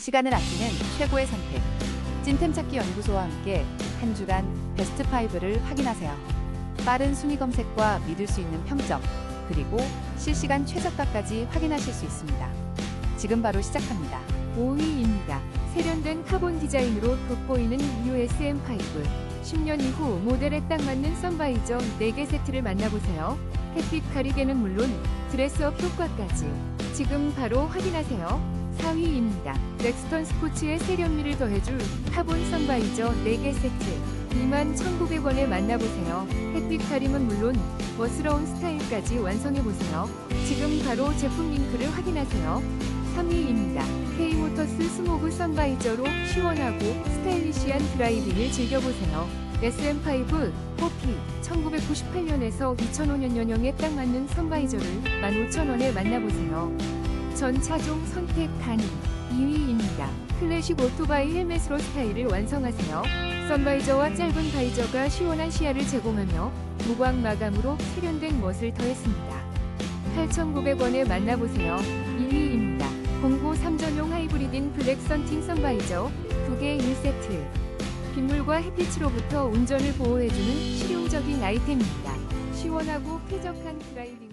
시간을 아끼는 최고의 선택. 찐템 찾기 연구소와 함께 한 주간 베스트 5를 확인하세요. 빠른 순위 검색과 믿을 수 있는 평점, 그리고 실시간 최저가까지 확인하실 수 있습니다. 지금 바로 시작합니다. 5위입니다. 세련된 카본 디자인으로 돋보이는 USM5. 10년 이후 모델에 딱 맞는 선바이저 4개 세트를 만나보세요. 햇빛 가리개는 물론 드레스업 효과까지. 지금 바로 확인하세요. 4위 입니다. 렉스턴 스포츠의 세련미를 더해줄 카본 선바이저 4개 세트. 21,900원에 만나보세요. 햇빛 가림은 물론 멋스러운 스타일까지 완성해보세요. 지금 바로 제품 링크를 확인하세요. 3위입니다. K모터스 스모그 선바이저로 시원하고 스타일리시한 드라이빙을 즐겨보세요. SM5 호피 1998년에서 2005년형에 딱 맞는 선바이저를 15,000원에 만나보세요. 전 차종 선택 가능 2위입니다. 클래식 오토바이 헬멧으로 스타일을 완성하세요. 선바이저와 짧은 바이저가 시원한 시야를 제공하며 무광 마감으로 세련된 멋을 더했습니다. 8,900원에 만나보세요. 2위입니다. 공고 3전용 하이브리드인 블랙 선팅 선바이저 2개 1세트. 빗물과 햇빛으로부터 운전을 보호해주는 실용적인 아이템입니다. 시원하고 쾌적한 드라이빙